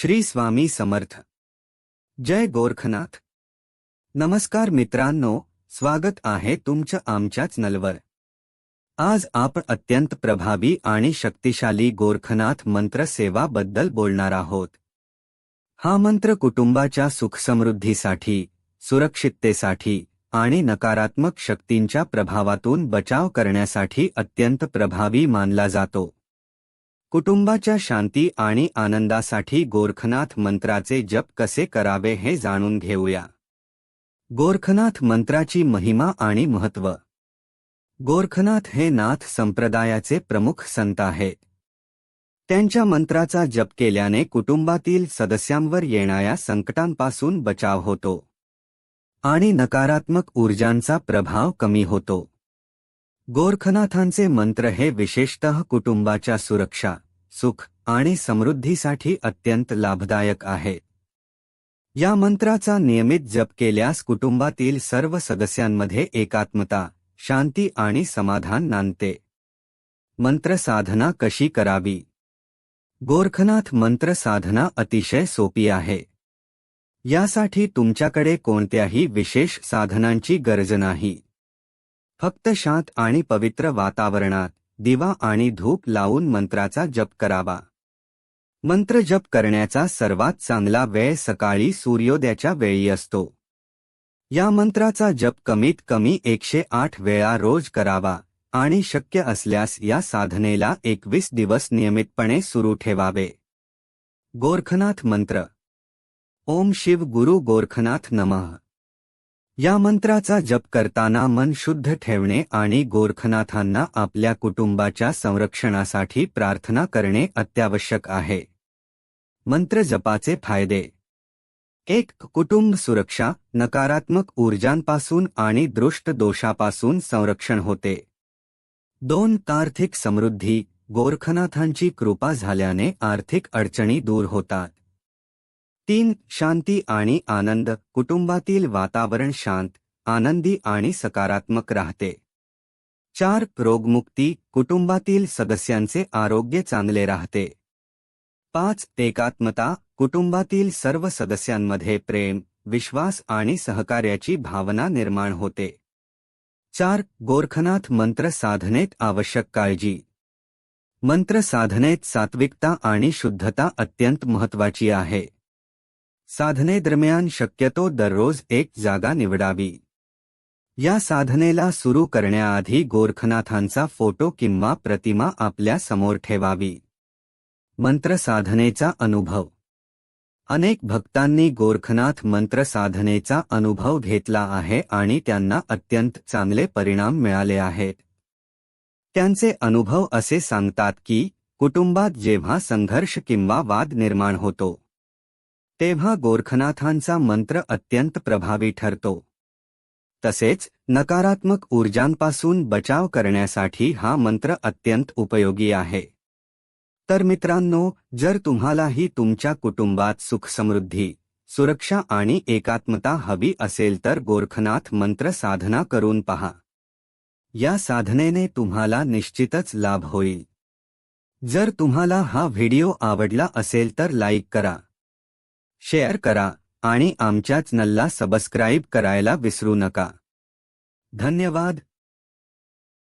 श्री स्वामी समर्थ. जय गोरखनाथ. नमस्कार मित्रांनो स्वागत आहे तुमच्या आमच्याच नलवर. आज आपण अत्यंत प्रभावी आणि शक्तिशाली गोरखनाथ मंत्र सेवाबद्दल बोलणार आहोत. हा मंत्र कुटुंबाच्या सुखसमृद्धीसाठी सुरक्षिततेसाठी आणि नकारात्मक शक्तींच्या प्रभावातून बचाव करण्यासाठी अत्यंत प्रभावी मानला जातो. कुटुंबाच्या शांती आणि आनंदासाठी गोरखनाथ मंत्राचे जप कसे करावे हे जाणून घेऊया. गोरखनाथ मंत्राची महिमा आणि महत्त्व. गोरखनाथ हे नाथ संप्रदायाचे प्रमुख संत आहेत त्यांच्या मंत्राचा जप केल्याने कुटुंबातील सदस्यांवर येणाऱ्या संकटांपासून बचाव होतो आणि नकारात्मक ऊर्जांचा प्रभाव कमी होतो. गोरखनाथांचे मंत्र हे विशेषतः कुटुंबाच्या सुरक्षा सुख आणि समृद्धीसाठी अत्यंत लाभदायक आहे. या मंत्राचा नियमित जप केल्यास कुटुंबातील सर्व सदस्यांमध्ये एकात्मता शांती आणि समाधान नांदते. मंत्र साधना कशी करावी? गोरखनाथ मंत्र साधना अतिशय सोपी आहे. यासाठी तुमच्याकडे कोणत्याही विशेष साधनांची गरज नाही. फक्त शांत आणि पवित्र वातावरणात दिवा आणि धूप लावून मंत्राचा जप करावा. मंत्र जप करण्याचा सर्वात चांगला वेळ सकाळी सूर्योदयाच्या वेळी असतो. या मंत्राचा जप कमीत कमी एकशे आठ वेळा रोज करावा आणि शक्य असल्यास या साधनेला एकवीस दिवस नियमितपणे सुरू ठेवावे. गोरखनाथ मंत्र. ओम शिव गुरु गोरखनाथ नमः. या मंत्राचा जप करताना मन शुद्ध ठेवणे आणि गोरखनाथांना आपल्या कुटुंबाच्या संरक्षणासाठी प्रार्थना करणे अत्यावश्यक आहे. मंत्र जपाचे फायदे. एक कुटुंब सुरक्षा नकारात्मक ऊर्जांपासून आणि दृष्ट दोषापासून संरक्षण होते. दोन आर्थिक समृद्धी गोरखनाथांची कृपा झाल्याने आर्थिक अडचणी दूर होतात. तीन, शांती आणि आनंद. कुटुंबातील वातावरण शांत, आनंदी आणि सकारात्मक राहते. चार, रोगमुक्ती. कुटुंबातील सदस्यांचे आरोग्य चांगले राहते. पाच, एकात्मता. कुटुंबातील सर्व सदस्यांमध्ये प्रेम, विश्वास आणि सहकार्याची भावना निर्माण होते. चार, गोरखनाथ मंत्र साधनेत आवश्यक काळजी. मंत्र साधनेत सात्विकता आणि शुद्धता अत्यंत महत्वाची आहे. साधनेदरम्यान शक्यतो दररोज एक जागा निवडावी. या साधनेला सुरू करण्याआधी गोरखनाथांचा फोटो किंवा प्रतिमा आपल्यासमोर ठेवावी. मंत्र साधनेचा अनुभव. अनेक भक्तांनी गोरखनाथ मंत्र साधनेचा अनुभव घेतला आहे आणि त्यांना अत्यंत चांगले परिणाम मिळाले आहेत. त्यांचे अनुभव असे सांगतात की कुटुंबात जेव्हा संघर्ष किंवा वाद निर्माण होतो तेव्हा गोरखनाथांचा मंत्र अत्यंत प्रभावी ठरतो. तसेच नकारात्मक ऊर्जांपासून बचाव करण्यासाठी हा मंत्र अत्यंत उपयोगी आहे. तर मित्रांनो जर तुम्हालाही तुमच्या कुटुंबात सुखसमृद्धी सुरक्षा आणि एकात्मता हवी असेल तर गोरखनाथ मंत्र साधना करून पहा. या साधनेने तुम्हाला निश्चितच लाभ होईल. जर तुम्हाला हा व्हिडिओ आवडला असेल तर लाईक करा. शेअर करा आणि आमच्या चॅनलला सबस्क्राईब करायला विसरू नका. धन्यवाद.